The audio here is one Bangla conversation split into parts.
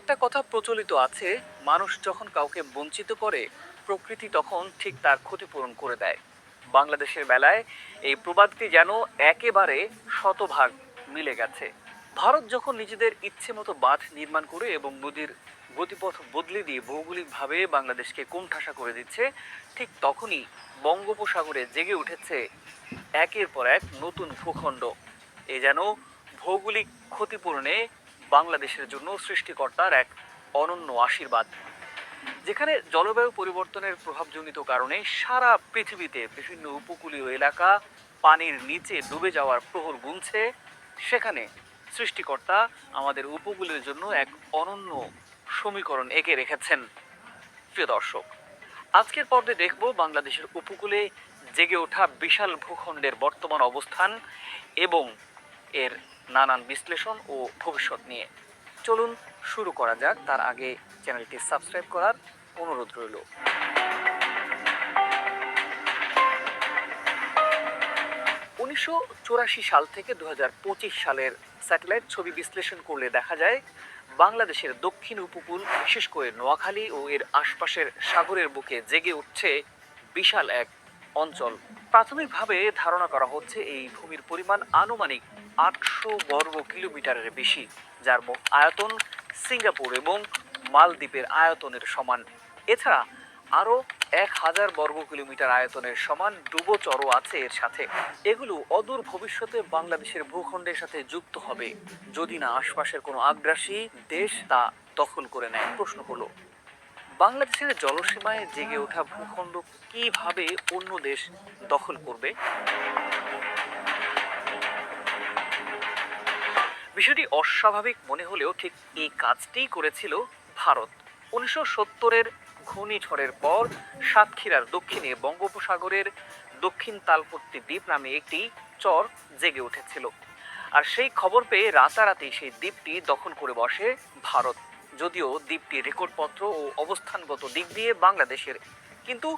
একটা কথা প্রচলিত আছে, মানুষ যখন কাউকে বঞ্চিত করে, প্রকৃতি তখন ঠিক তার ক্ষতিপূরণ করে দেয়। বাংলাদেশের বেলায় এই প্রবাদটি যেন একেবারে শতভাগ মিলে গেছে। ভারত যখন নিজেদের ইচ্ছে মতো বাঁধ নির্মাণ করে এবং নদীর গতিপথ বদলে দিয়ে ভৌগোলিকভাবে বাংলাদেশকে কোণঠাসা করে দিচ্ছে, ঠিক তখনই বঙ্গোপসাগরে জেগে উঠেছে একের পর এক নতুন ভূখণ্ড। এ যেন ভৌগোলিক ক্ষতিপূরণে বাংলাদেশের জন্য সৃষ্টিকর্তার এক অনন্য আশীর্বাদ। যেখানে জলবায়ু পরিবর্তনের প্রভাবজনিত কারণে সারা পৃথিবীতে বিভিন্ন উপকূলীয় এলাকা পানির নিচে ডুবে যাওয়ার প্রহর গুনছে। সেখানে সৃষ্টিকর্তা আমাদের উপকূলের জন্য এক অনন্য সমীকরণ এঁকে রেখেছেন। প্রিয় দর্শক, আজকের পর্বে দেখব বাংলাদেশের উপকূলে জেগে ওঠা বিশাল ভূখণ্ডের বর্তমান অবস্থান এবং এর নানান বিশ্লেষণ ও ভবিষ্যৎ নিয়ে। চলুন শুরু করা যাক। তার আগে চ্যানেলটি সাবস্ক্রাইব করার অনুরোধ রইল। উনিশশো চুরাশি সাল থেকে দু হাজার পঁচিশ সালের স্যাটেলাইট ছবি বিশ্লেষণ করলে দেখা যায়, বাংলাদেশের দক্ষিণ উপকূল, বিশেষ করে নোয়াখালী ও এর আশপাশের সাগরের বুকে জেগে উঠছে বিশাল এক অঞ্চল। প্রাথমিকভাবে ধারণা করা হচ্ছে এই ভূমির পরিমাণ আনুমানিক আটশো বর্গ কিলোমিটারের বেশি, যার মোট আয়তন সিঙ্গাপুর এবং মালদ্বীপের আয়তনের সমান। এছাড়া আরও এক হাজার বর্গ কিলোমিটার আয়তনের সমান ডুবোচরও আছে এর সাথে। এগুলো অদূর ভবিষ্যতে বাংলাদেশের ভূখণ্ডের সাথে যুক্ত হবে। যদি না আশপাশের কোনো আগ্রাসী দেশ তা দখল করে নেয়, প্রশ্ন হলো, বাংলাদেশের জলসীমায় জেগে ওঠা ভূখণ্ড কীভাবে অন্য দেশ দখল করবে? বিষয়টি অস্বাভাবিক মনে হলেও ঠিক এই কাজটিই করেছিল ভারত। উনিশশো সত্তরের ঘূর্ণিঝড়ের পর সাতক্ষীরার দক্ষিণে বঙ্গোপসাগরের দক্ষিণ তালপট্টি দ্বীপ নামে একটি চর জেগে উঠেছিল। আর সেই খবর পেয়ে রাতারাতি সেই দ্বীপটি দখল করে বসে ভারত। যদিও দ্বীপটি রেকর্ডপত্র ও অবস্থানগত দিক দিয়ে বাংলাদেশের। কিন্তু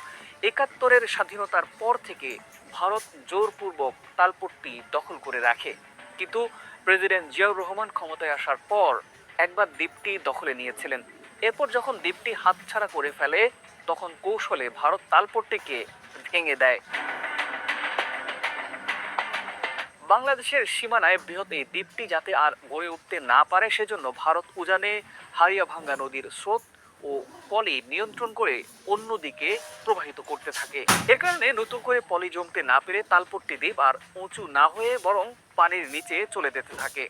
একাত্তরের স্বাধীনতার পর থেকে ভারত জোরপূর্বক তালপট্টি দখল করে রাখে। কিন্তু প্রেসিডেন্ট জিয়াউর রহমান ক্ষমতায় আসার পর একবার দ্বীপটি দখলে নিয়েছিলেন। এরপর যখন দ্বীপটি হাতছাড়া করে ফেলে, তখন কৌশলে ভারত তালপট্টিকে ভেঙে দেয়। বাংলাদেশের সীমানায় বৃহৎ এই দ্বীপটি যাতে আর গড়ে উঠতে না পারে, সেজন্য ভারত উজানে হারিয়া ভাঙ্গা নদীর স্রোত ও পলি নিয়ন্ত্রণ করে অন্যদিকে প্রবাহিত করতে থাকে। এর কারণে নতুন করে পলি জমতে না পেরে তালপট্টি দ্বীপ আর উঁচু না হয়ে বরং পানির নিচে চলে যেতে থাকে।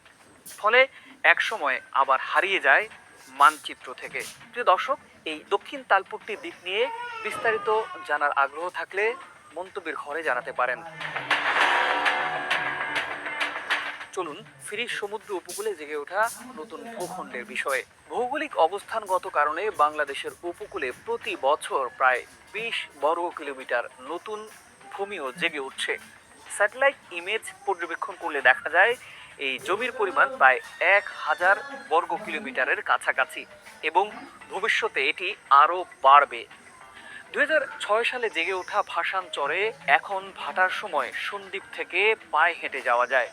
ফলে একসময় আবার হারিয়ে যায় মানচিত্র থেকে। প্রিয় দর্শক, এই দক্ষিণ তালপট্টি দ্বীপ নিয়ে বিস্তারিত জানার আগ্রহ থাকলে মন্তব্যের ঘরে জানাতে পারেন। চলুন ফিরি সমুদ্র উপকূলে জেগে ওঠা নতুন ভূখণ্ডের বিষয়ে। ভৌগোলিক অবস্থানগত কারণে বাংলাদেশের উপকূলে প্রতি বছর প্রায় বিশ বর্গ কিলোমিটার নতুন ভূমিও জেগে উঠছে। স্যাটেলাইট ইমেজ পর্যবেক্ষণ করলে দেখা যায়, এই জমির পরিমাণ প্রায় এক হাজার বর্গ কিলোমিটারের কাছাকাছি এবং ভবিষ্যতে এটি আরও বাড়বে। দুই হাজার ছয় সালে জেগে ওঠা ভাসান চরে এখন ভাটার সময় সন্দ্বীপ থেকে পায়ে হেঁটে যাওয়া যায়।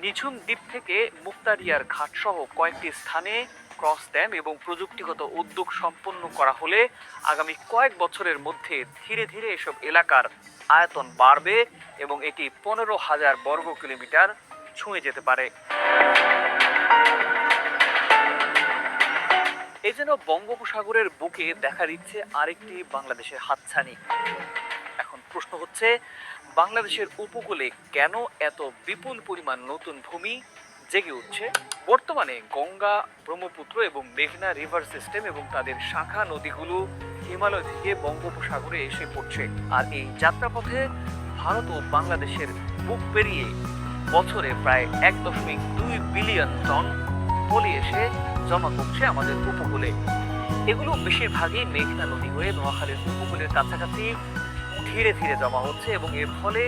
নিঝুম দ্বীপ থেকে মুক্তারিয়ার ঘাটসহ কয়েকটি স্থানে ক্রস ড্যাম এবং প্রযুক্তিগত উদ্যোগ সম্পন্ন করা হলে আগামী কয়েক বছরের মধ্যে ধীরে ধীরে এসব এলাকার আয়তন বাড়বে এবং এটি পনেরো হাজার বর্গ কিলোমিটার ছুঁয়ে যেতে পারে। এই যেন বঙ্গোপসাগরের বুকে দেখা দিচ্ছে আরেকটি বাংলাদেশের হাতছানি। এখন প্রশ্ন হচ্ছে বাংলাদেশের উপকূলে কেন এত বিপুল পরিমাণ নতুন ভূমি জেগে উঠছে? বর্তমানে গঙ্গা, ব্রহ্মপুত্র এবং মেঘনা রিভার সিস্টেম এবং তাদের শাখা নদীগুলো হিমালয় থেকে বঙ্গোপসাগরে এসে পড়ছে। আর এই যাত্রাপথে ভারত ও বাংলাদেশের বুক পেরিয়ে বছরে প্রায় এক দশমিক দুই বিলিয়ন টন পলি এসে জমা করছে আমাদের উপকূলে। এগুলো বেশিরভাগই মেঘনা নদী হয়ে নোয়াখালীর উপকূলের কাছাকাছি ধীরে ধীরে জমা হচ্ছে এবং এর ফলে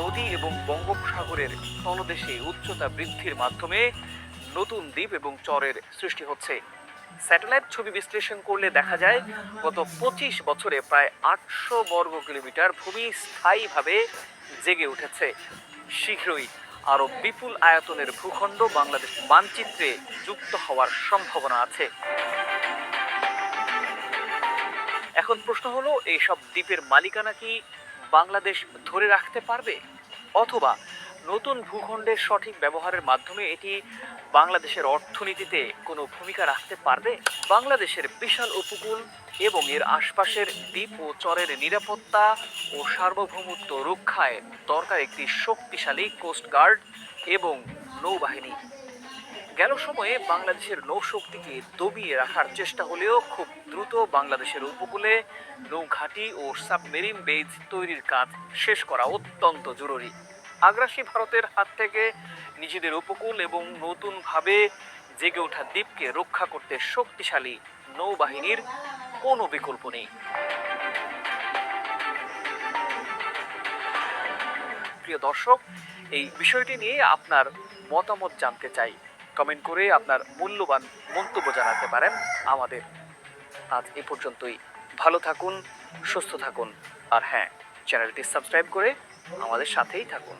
নদী এবং বঙ্গোপসাগরের তলদেশে উচ্চতা বৃদ্ধির মাধ্যমে নতুন দ্বীপ এবং চরের সৃষ্টি হচ্ছে। স্যাটেলাইট ছবি বিশ্লেষণ করলে দেখা যায়, গত পঁচিশ বছরে প্রায় আটশো বর্গ কিলোমিটার ভূমি স্থায়ীভাবে জেগে উঠেছে। শীঘ্রই আরও বিপুল আয়তনের ভূখণ্ড বাংলাদেশ মানচিত্রে যুক্ত হওয়ার সম্ভাবনা আছে। এখন প্রশ্ন হলো, এইসব দ্বীপের মালিকানা কি বাংলাদেশ ধরে রাখতে পারবে? অথবা নতুন ভূখণ্ডের সঠিক ব্যবহারের মাধ্যমে এটি বাংলাদেশের অর্থনীতিতে কোনো ভূমিকা রাখতে পারবে? বাংলাদেশের বিশাল উপকূল এবং এর আশপাশের দ্বীপ ও চরের নিরাপত্তা ও সার্বভৌমত্ব রক্ষায় দরকার একটি শক্তিশালী কোস্টগার্ড এবং নৌবাহিনী। গেল সময়ে বাংলাদেশের নৌশক্তিকে দবিয়ে রাখার চেষ্টা হলেও খুব দ্রুত বাংলাদেশের উপকূলে নৌঘাঁটি ও সাবমেরিন বেজ তৈরির কাজ শেষ করা অত্যন্ত জরুরি। আগ্রাসী ভারতের হাত থেকে নিজেদের উপকূল এবং নতুনভাবে জেগে ওঠা দ্বীপকে রক্ষা করতে শক্তিশালী নৌবাহিনীর কোনো বিকল্প নেই। প্রিয় দর্শক, এই বিষয়টি নিয়ে আপনার মতামত জানতে চাই। কমেন্ট করে আপনার মূল্যবান মন্তব্য জানাতে পারেন আমাদের। আজ এ পর্যন্তই। ভালো থাকুন, সুস্থ থাকুন। আর হ্যাঁ চ্যানেলটি সাবস্ক্রাইব করে আমাদের সাথেই থাকুন।